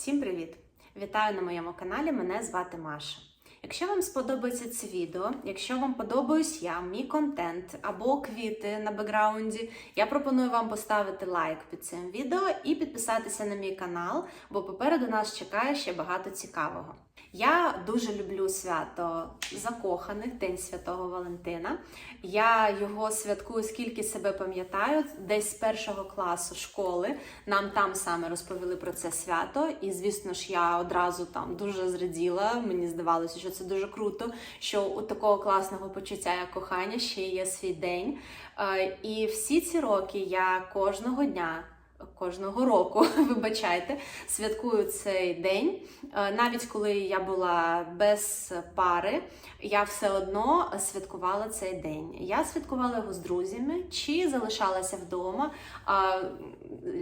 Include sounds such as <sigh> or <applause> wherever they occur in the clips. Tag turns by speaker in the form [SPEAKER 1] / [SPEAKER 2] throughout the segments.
[SPEAKER 1] Всім привіт! Вітаю на моєму каналі. Мене звати Маша. Якщо вам сподобається це відео, якщо вам подобаюсь я, мій контент або квіти на бекграунді, я пропоную вам поставити лайк під цим відео і підписатися на мій канал, бо попереду нас чекає ще багато цікавого. Я дуже люблю свято закоханих, День Святого Валентина. Я його святкую, скільки себе пам'ятаю, десь з першого класу школи. Нам там саме розповіли про це свято, і звісно ж, я одразу там дуже зраділа. Мені здавалося, що це дуже круто, що у такого класного почуття як кохання ще є свій день. Е, І всі ці роки я кожного дня. Кожного року, <laughs> вибачайте, святкую цей день. Е, Навіть коли я була без пари, я все одно святкувала цей день. Я святкувала його з друзями чи залишалася вдома,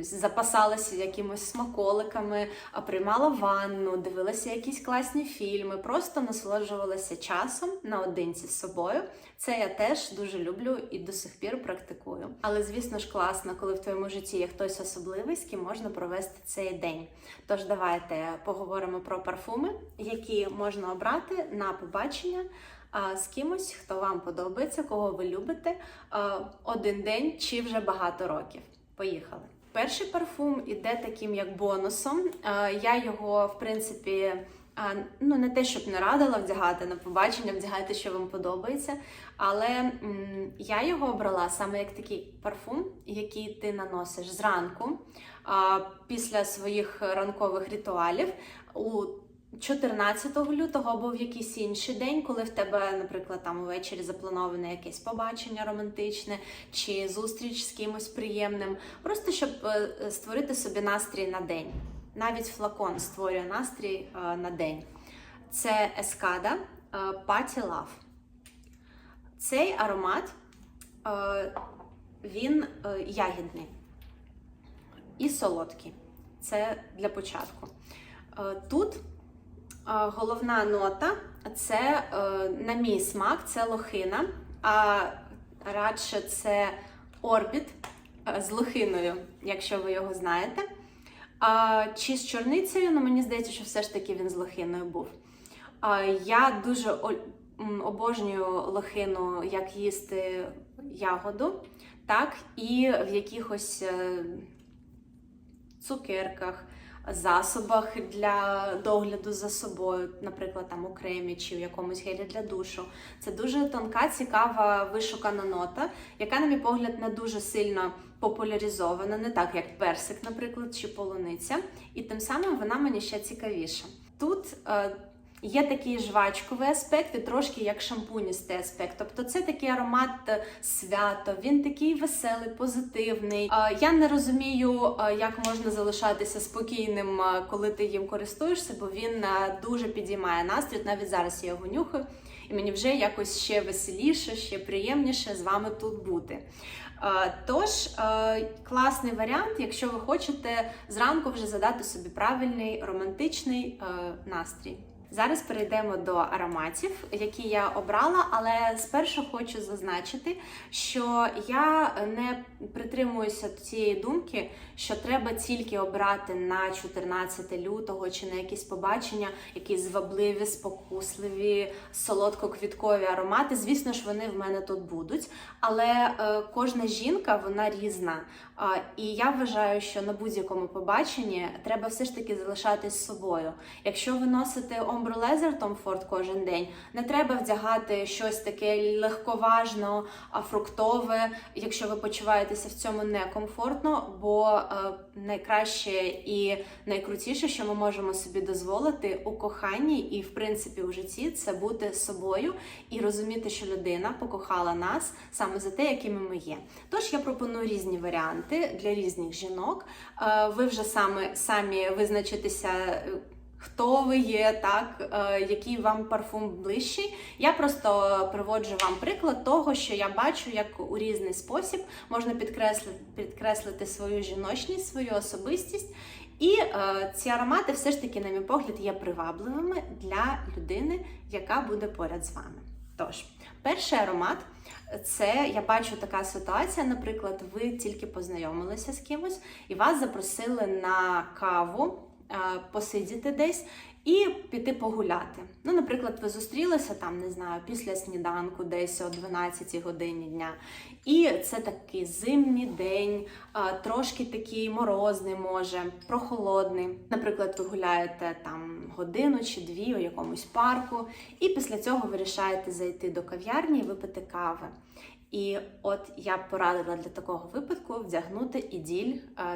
[SPEAKER 1] запасалася якимось смаколиками, приймала ванну, дивилася якісь класні фільми, просто насолоджувалася часом наодинці з собою. Це я теж дуже люблю і до сих пір практикую. Але звісно ж класно, коли в твоєму житті є хтось особливий, з ким можна провести цей день. Тож давайте поговоримо про парфуми, які можна обрати на побачення з кимось, хто вам подобається, кого ви любите один день чи вже багато років. Поїхали. Перший парфум іде таким як бонусом. Я його, в принципі, ну не те, щоб не радила вдягати на побачення, вдягайте, що вам подобається. Але м, я його обрала саме як такий парфум, який ти наносиш зранку а, після своїх ранкових ритуалів. У 14 лютого або в якийсь інший день, коли в тебе, наприклад, там увечері заплановане якесь побачення романтичне чи зустріч з кимось приємним, просто щоб е, створити собі настрій на день. Навіть флакон створює настрій е, на день. Це ескада е, Party Love. Цей аромат е, він ягідний і солодкий. Це для початку. Тут головна нота це, на мій смак, це лохина, а радше це орбіт з лохиною, якщо ви його знаєте. А, чи з чорницею, ну мені здається, що все ж таки він з лохиною був. А, я дуже обожнюю лохину, як їсти ягоду, так і в якихось е, цукерках, засобах для догляду за собою, наприклад, там у кремі чи в якомусь гелі для душу. Це дуже тонка, цікава, вишукана нота, яка, на мій погляд, не дуже сильно популяризована, не так як персик, наприклад, чи полуниця. І тим самим вона мені ще цікавіша. Тут е, Є такий жвачковий аспект і трошки як шампуністий аспект. Тобто це такий аромат е, свято, він такий веселий, позитивний. Е, Я не розумію, е, як можна залишатися спокійним, е, коли ти їм користуєшся, бо він е, дуже підіймає настрій. Навіть зараз я його нюхаю, і мені вже якось ще веселіше, ще приємніше з вами тут бути. Е, Тож е, класний варіант, якщо ви хочете зранку вже задати собі правильний романтичний е, настрій. Зараз перейдемо до ароматів, які я обрала, але спершу хочу зазначити, що я не притримуюся цієї думки, що треба тільки обрати на 14 лютого чи на якісь побачення якісь звабливі, спокусливі, солодко-квіткові аромати. Звісно ж, вони в мене тут будуть, але е, кожна жінка вона різна. І я вважаю, що на будь-якому побаченні треба все ж таки залишатись собою. Якщо ви носите Leather Tom Ford кожен день, не треба вдягати щось таке легковажно, фруктове, якщо ви почуваєтеся в цьому некомфортно, бо е, найкраще і найкрутіше, що ми можемо собі дозволити у коханні і в принципі у житті, це бути собою і розуміти, що людина покохала нас саме за те, якими ми є. Тож я пропоную різні варіанти для різних жінок. Е, Ви вже саме самі визначитеся. Хто ви є, так, е, який вам парфум ближчий. Я просто приводжу вам приклад того, що я бачу, як у різний спосіб можна підкреслити, підкреслити свою жіночність, свою особистість. І е, ці аромати все ж таки, на мій погляд, є привабливими для людини, яка буде поряд з вами. Тож, перший аромат це я бачу така ситуація. Наприклад, ви тільки познайомилися з кимось і вас запросили на каву посидіти десь і піти погуляти. Ну, наприклад, ви зустрілися там, не знаю, після сніданку, десь о 12 годині дня. І це такий зимній день, трошки такий морозний, може, прохолодний. Наприклад, ви гуляєте там годину чи дві у якомусь парку, і після цього вирішаєте зайти до кав'ярні і випити кави. І от я порадила для такого випадку вдягнути іділь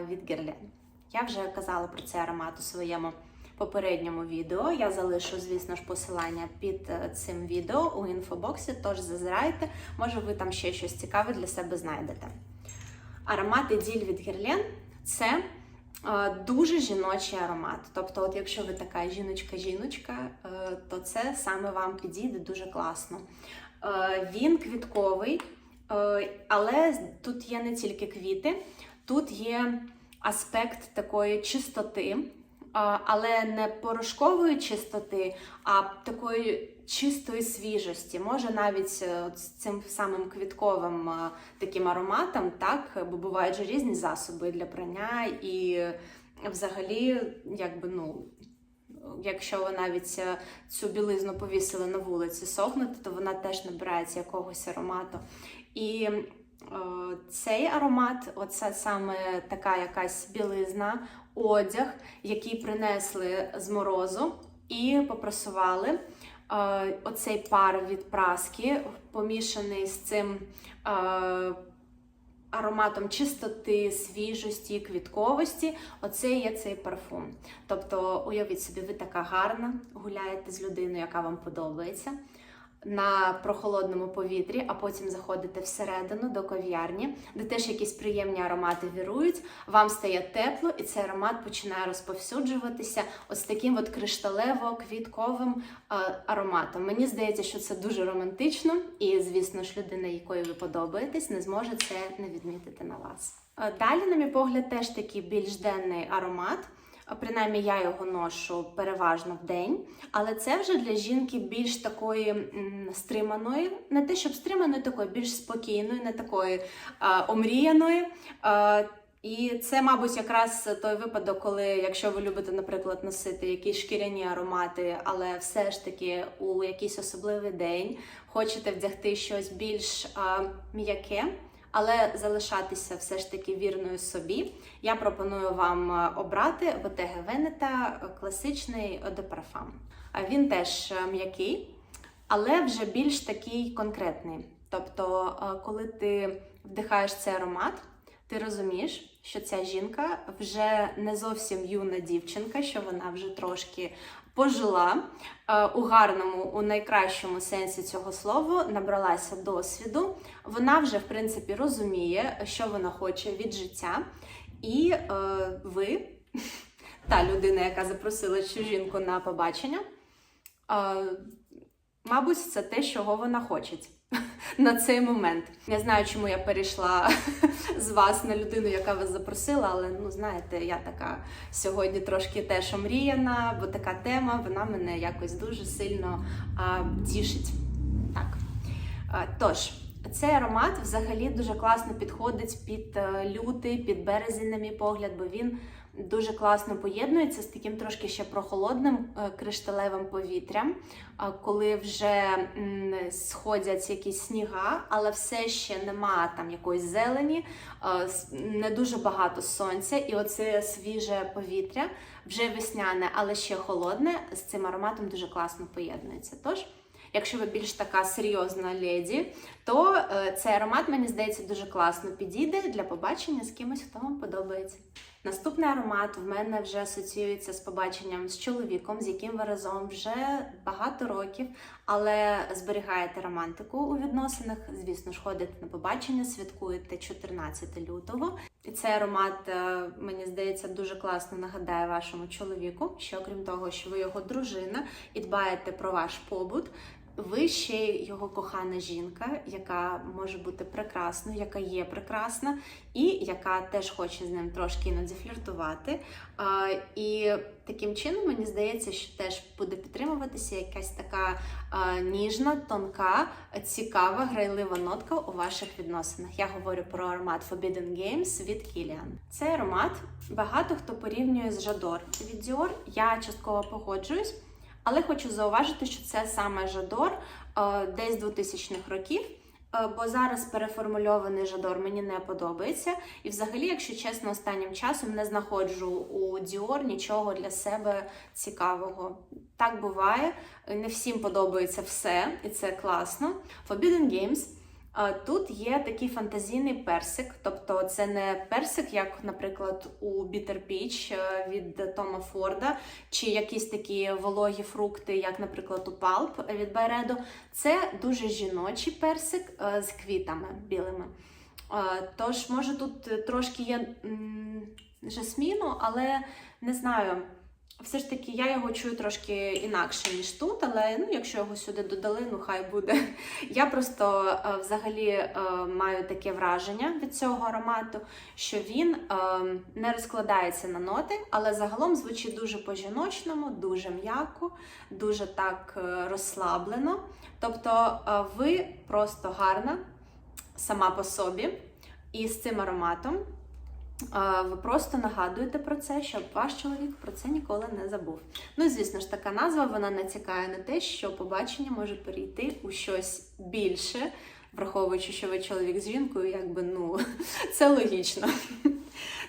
[SPEAKER 1] від Guerlain. Я вже казала про цей аромат у своєму попередньому відео. Я залишу, звісно ж, посилання під е, цим відео у інфобоксі, тож зазирайте, може ви там ще щось цікаве для себе знайдете. Аромат Еділь від Guerlain – це е, дуже жіночий аромат. Тобто, от якщо ви така жіночка-жіночка, е, то це саме вам підійде дуже класно. Він квітковий, але тут є не тільки квіти, тут є аспект такої чистоти, але не порошкової чистоти, а такої чистої свіжості. Може навіть е, з цим самим квітковим е, таким ароматом, так, бо бувають же різні засоби для прання, і взагалі, якби ну. Якщо ви навіть е, цю білизну повісили на вулиці сохнути, то вона теж набирається якогось аромату. І цей аромат, оце саме така якась білизна, одяг, який принесли з морозу і попрасували. Е, оцей пар від праски, помішаний з цим е, ароматом чистоти, свіжості, квітковості. Оце є цей парфум. Тобто, уявіть собі, ви така гарна, гуляєте з людиною, яка вам подобається. На прохолодному повітрі, а потім заходите всередину до кав'ярні, де теж якісь приємні аромати вірують. Вам стає тепло, і цей аромат починає розповсюджуватися ось таким от кришталево-квітковим е, ароматом. Мені здається, що це дуже романтично, і, звісно ж, людина, якої ви подобаєтесь, не зможе це не відмітити на вас. Е, Далі, на мій погляд, теж такий більш денний аромат. Принаймні я його ношу переважно в день, але це вже для жінки більш такої м, стриманої, не те, щоб стриманої, такої більш спокійної, не такої а, омріяної. А, і це, мабуть, якраз той випадок, коли, якщо ви любите, наприклад, носити якісь шкіряні аромати, але все ж таки у якийсь особливий день хочете вдягти щось більш а, м'яке але залишатися все ж таки вірною собі, я пропоную вам е, обрати Bottega Veneta класичний Eau de Parfum. А Він теж е, м'який, але вже більш такий конкретний. Тобто, е, коли ти вдихаєш цей аромат, ти розумієш, що ця жінка вже не зовсім юна дівчинка, що вона вже трошки пожила е, у гарному, у найкращому сенсі цього слова, набралася досвіду. Вона вже, в принципі, розуміє, що вона хоче від життя. І е, ви, <laughs> та людина, яка запросила цю жінку на побачення, е, мабуть, це те, чого вона хоче <laughs> на цей момент. Не знаю, чому я перейшла <laughs> з вас на людину, яка вас запросила, але ну знаєте, я така сьогодні трошки теж омріяна, бо така тема вона мене якось дуже сильно а, тішить. Так. А, тож. Цей аромат взагалі дуже класно підходить під е, лютий, під березень, на мій погляд, бо він дуже класно поєднується з таким трошки ще прохолодним е, кришталевим повітрям, коли вже сходять якісь сніга, але все ще нема там якоїсь зелені, не дуже багато сонця, і оце свіже повітря, вже весняне, але ще холодне, з цим ароматом дуже класно поєднується. Тож. Якщо ви більш така серйозна леді, то е, цей аромат, мені здається, дуже класно підійде для побачення з кимось, хто вам подобається. Наступний аромат в мене вже асоціюється з побаченням з чоловіком, з яким ви разом вже багато років, але зберігаєте романтику у відносинах. Звісно ж, ходите на побачення, святкуєте 14 лютого. І цей аромат, е, мені здається, дуже класно нагадає вашому чоловіку, що окрім того, що ви його дружина і дбаєте про ваш побут, ви ще його кохана жінка, яка може бути прекрасною, яка є прекрасна, і яка теж хоче з ним трошки іноді фліртувати. І таким чином мені здається, що теж буде підтримуватися якась така ніжна, тонка, цікава, грайлива нотка у ваших відносинах. Я говорю про аромат Forbidden Games від Kilian. Цей аромат багато хто порівнює з Жадор від Dior. Я частково погоджуюсь. Але хочу зауважити, що це саме Жадор е, десь 2000-х років. е, Бо зараз переформульований жадор мені не подобається. І взагалі, якщо чесно, останнім часом не знаходжу у Dior нічого для себе цікавого. Так буває, не всім подобається все, і це класно. Forbidden Games. Тут є такий фантазійний персик, тобто це не персик, як, наприклад, у Bitter Peach е, від Тома Форда, чи якісь такі вологі фрукти, як, наприклад, у Pulp від Байредо. Це дуже жіночий персик е, з квітами білими. Е, Тож, може, тут трошки є жасміну, але не знаю. Все ж таки, я його чую трошки інакше, ніж тут, але ну, якщо його сюди додали, ну хай буде. <laughs> Я просто е, взагалі е, маю таке враження від цього аромату, що він е, не розкладається на ноти, але загалом звучить дуже по-жіночному, дуже м'яко, дуже так розслаблено. Тобто ви просто гарна сама по собі, і з цим ароматом. Ви просто нагадуєте про це, щоб ваш чоловік про це ніколи не забув. Ну, звісно ж, така назва вона натякає на те, що побачення може перейти у щось більше, враховуючи, що ви чоловік з жінкою, якби ну <laughs> це логічно.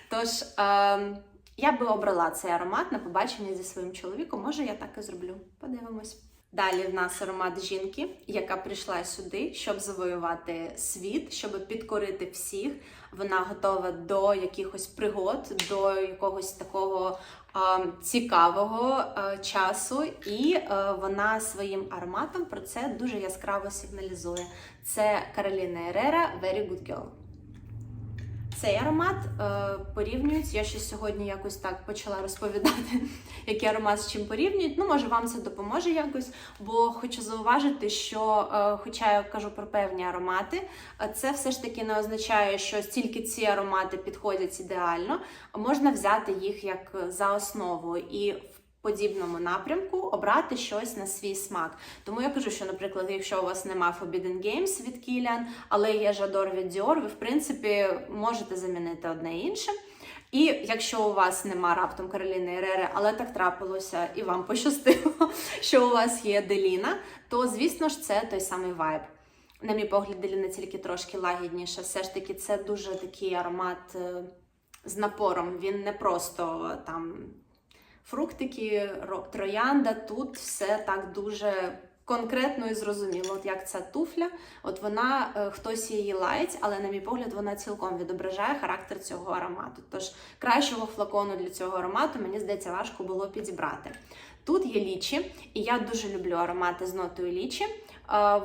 [SPEAKER 1] Тож я би обрала цей аромат на побачення зі своїм чоловіком. Може, я так і зроблю. Подивимось. Далі в нас аромат жінки, яка прийшла сюди, щоб завоювати світ, щоб підкорити всіх. Вона готова до якихось пригод, до якогось такого а, цікавого а, часу, і а, вона своїм ароматом про це дуже яскраво сигналізує. Це Кароліна Ерера Very Good Girl. Цей аромат е, порівнюють. Я ще сьогодні якось так почала розповідати, <laughs> який аромат з чим порівнюють. Ну, може, вам це допоможе якось, бо хочу зауважити, що, е, хоча я кажу про певні аромати, е, це все ж таки не означає, що стільки ці аромати підходять ідеально. Можна взяти їх як за основу і подібному напрямку обрати щось на свій смак. Тому я кажу, що, наприклад, якщо у вас нема Forbidden Games від Kilian, але є Жадор від Dior, ви в принципі можете замінити одне іншим. І якщо у вас нема раптом Кароліни Ерери, але так трапилося і вам пощастило, <laughs> що у вас є Деліна, то звісно ж це той самий вайб. На мій погляд, Деліна тільки трошки лагідніше. Все ж таки, це дуже такий аромат е, з напором. Він не просто там фруктики, ро- троянда. Тут все так дуже конкретно і зрозуміло. От як ця туфля, от вона е, хтось її лаять, але на мій погляд, вона цілком відображає характер цього аромату. Тож кращого флакону для цього аромату, мені здається, важко було підібрати. Тут є лічі, і я дуже люблю аромати з нотою лічі.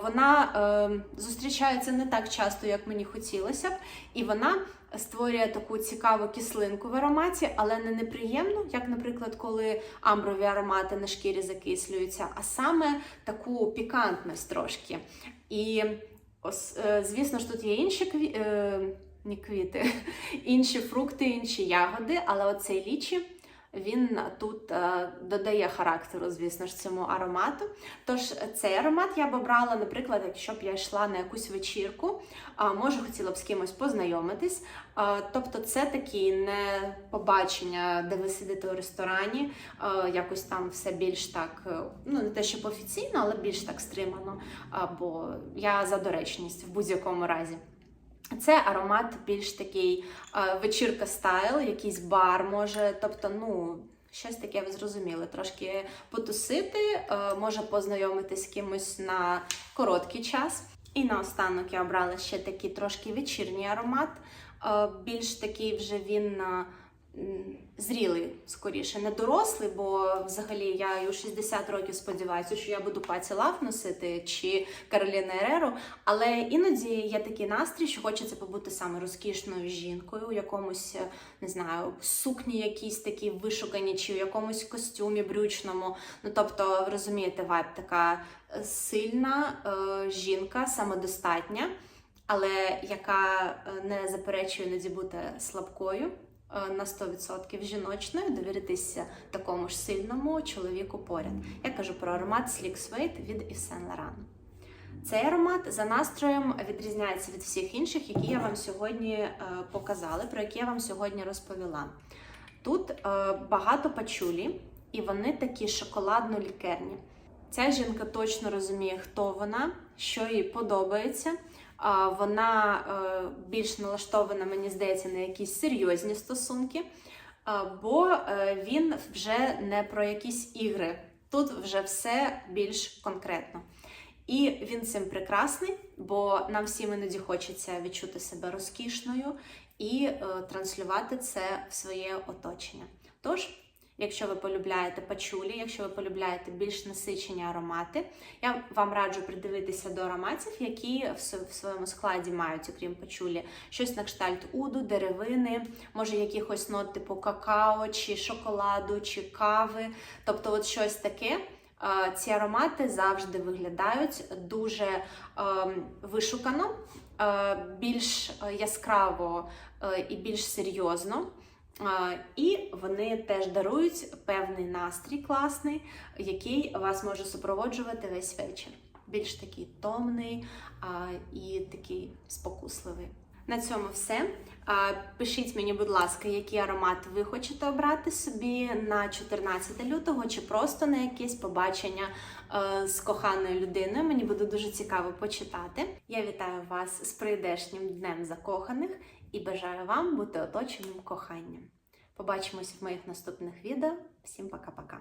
[SPEAKER 1] Вона е, зустрічається не так часто, як мені хотілося б, і вона створює таку цікаву кислинку в ароматі, але не неприємну, як, наприклад, коли амброві аромати на шкірі закислюються, а саме таку пікантність трошки. І ос- е, звісно ж, тут є інші е, квіти, <laughs> інші фрукти, інші ягоди, але оцей лічі. Він тут е, додає характеру, звісно ж, цьому аромату. Тож цей аромат я б обрала, наприклад, якщо б я йшла на якусь вечірку, а може хотіла б з кимось познайомитись. Тобто, це такі не побачення, де ви сидите у ресторані, якось там все більш так, е, ну не те, щоб офіційно, але більш так стримано. А, Бо я за доречність в будь-якому разі. Це аромат більш такий е, вечірка стайл, якийсь бар може, тобто, ну. Щось таке ви зрозуміли, трошки потусити, е, може познайомитись з кимось на короткий час. І наостанок я обрала ще такий трошки вечірній аромат. Е, Більш такий вже він м, зрілий, скоріше, не дорослий, бо взагалі я у 60 років сподіваюся, що я буду паці лав носити чи Кароліна Ереру. Але іноді є такий настрій, що хочеться побути саме розкішною жінкою у якомусь, е, не знаю, сукні якісь такі вишукані, чи в якомусь костюмі брючному. Ну тобто, розумієте, вайб така е, сильна е, жінка, самодостатня, але яка е, не заперечує іноді бути слабкою. Е, На 100% жіночною довіритися такому ж сильному чоловіку поряд. Я кажу про аромат Sleek Suede від Yves Saint Laurent. Цей аромат за настроєм відрізняється від всіх інших, які я вам сьогодні е, показала, про які я вам сьогодні розповіла. Тут е, багато пачулі, і вони такі шоколадно-лікерні. Ця жінка точно розуміє, хто вона, що їй подобається. Вона е, більш налаштована, мені здається, на якісь серйозні стосунки, бо е, він вже не про якісь ігри. Тут вже все більш конкретно. І він цим прекрасний, бо нам всім іноді хочеться відчути себе розкішною і е, транслювати це в своє оточення. Тож, якщо ви полюбляєте пачулі, якщо ви полюбляєте більш насичені аромати, я вам раджу придивитися до ароматів, які в своєму складі мають, окрім пачулі, щось на кштальт уду, деревини, може якихось нот типу какао, чи шоколаду, чи кави. Тобто, от щось таке. Ці аромати завжди виглядають дуже вишукано, більш яскраво і більш серйозно. І вони теж дарують певний настрій класний, який вас може супроводжувати весь вечір. Більш такий томний і такий спокусливий. На цьому все. Пишіть мені, будь ласка, який аромат ви хочете обрати собі на 14 лютого, чи просто на якесь побачення е, з коханою людиною. Мені буде дуже цікаво почитати. Я вітаю вас з прийдешнім днем закоханих і бажаю вам бути оточеним коханням. Побачимось в моїх наступних відео. Всім пока-пока!